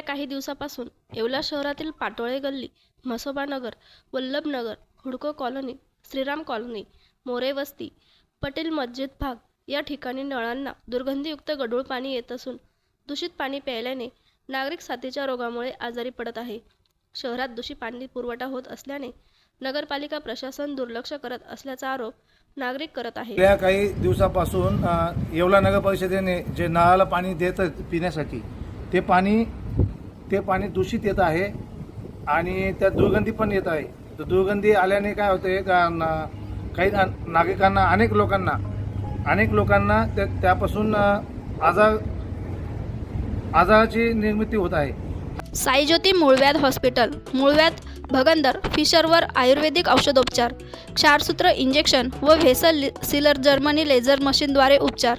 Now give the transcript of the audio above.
गेल्या काही दिवसापासून येवला शहरातील पाटोळे गल्ली म्हसोबा नगर वल्लभनगर हुडको कॉलनी श्रीराम कॉलनी मोरे वस्ती पटेल मस्जिद भाग या ठिकाणी नळांना दुर्गंधीयुक्त गढूळ पाणी येत असून दूषित पाणी प्यायल्याने नागरिक साथीच्या रोगामुळे आजारी पडत आहे. शहरात दूषित पाणी पुरवठा होत असल्याने नगरपालिका प्रशासन दुर्लक्ष करत असल्याचा आरोप नागरिक करत आहे गेल्या काही दिवसापासून येवला नगर परिषदेने जे नळाला पाणी देत पिण्यासाठी ते पाणी ते पाणी दूषित येत आहे आणि त्यात दुर्गंधी पण येत आहे. तर दुर्गंधी आल्याने काय होते का काही नागरिकांना अनेक लोकांना अनेक लोकांना त्या त्यापासून आजार आजाराची निर्मिती होत आहे. साईज्योती मूळव्याध हॉस्पिटल मूळव्यात भगंदर फिशरवर आयुर्वेदिक औषधोपचार क्षारसूत्र इंजेक्शन व व्हेसल सिलर जर्मनी लेझर मशीनद्वारे उपचार.